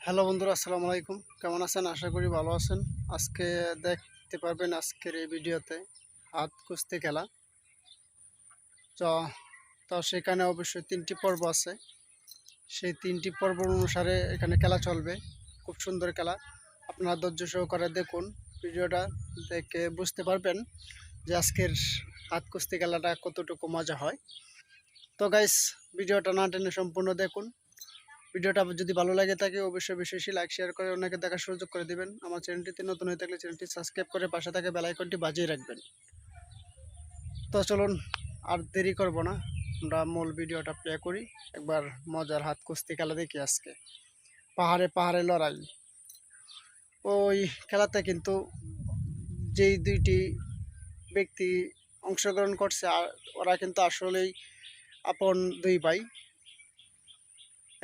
Hello বন্ধুরা, আসসালামু আলাইকুম। কেমন আছেন? আশা করি ভালো আছেন। আজকে দেখতে পারবেন আজকের এই ভিডিওতে হাত কুস্তি খেলা। তো তো সেখানে অবশ্যই তিনটি পর্ব আছে। সেই তিনটি পর্ব অনুসারে এখানে খেলা চলবে। খুব সুন্দর খেলা। আপনারা ধৈর্য সহকারে দেখুন। ভিডিওটা দেখে বুঝতে পারবেন যে আজকের হাত কুস্তি খেলাটা কতটুকু মজা হয়। তো গাইস ভিডিওটা না টেনে সম্পূর্ণ দেখুন। ভিডিওটা যদি ভালো লাগে থাকে, অবশ্যই বেশি বেশি লাইক শেয়ার করে অনেকে দেখার সুযোগ করে দিবেন। আমার চ্যানেলটিতে নতুন হয়ে থাকলে চ্যানেলটি সাবস্ক্রাইব করে পাশে থাকে বেল আইকনটি বাজিয়ে রাখবেন। তো চলুন, আর দেরি করব না। আমরা মূল ভিডিওটা প্লে করি। একবার মজার হাত কুস্তি খেলা দেখি আজকে। পাহাড়ে পাহাড়ে লড়াই। ওই খেলাতে কিন্তু যেই দুইটি ব্যক্তি অংশগ্রহণ করছে, আর ওরা কিন্তু আসলেই আপন দুই ভাই।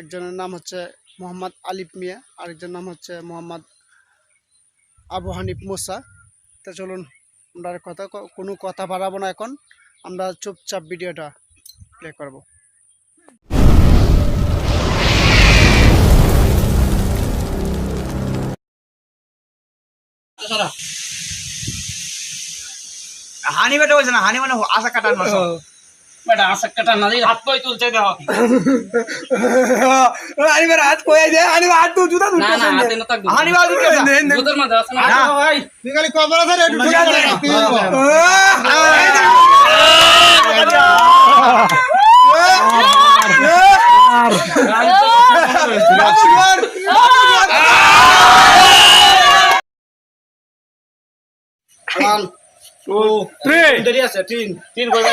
একজনের নাম হচ্ছে মোহাম্মদ আলিফ মিয়া আরেকজনের নাম হচ্ছে মোহাম্মদ আবু হানিফ মোসা। তো চলুন আমরা কথা কোনো কথা বাড়াবো না এখন। আমরা চুপচাপ ভিডিওটা প্লে করব। হানি বেটা বলছে না হানি মানে আশা কাটার মাস বেটা আশা কাটা না দিয়ে হাত পায়ে তুলছে দেহ হানি বেটা হাত দে জুতা না না মধ্যে আছে না আছে কই যে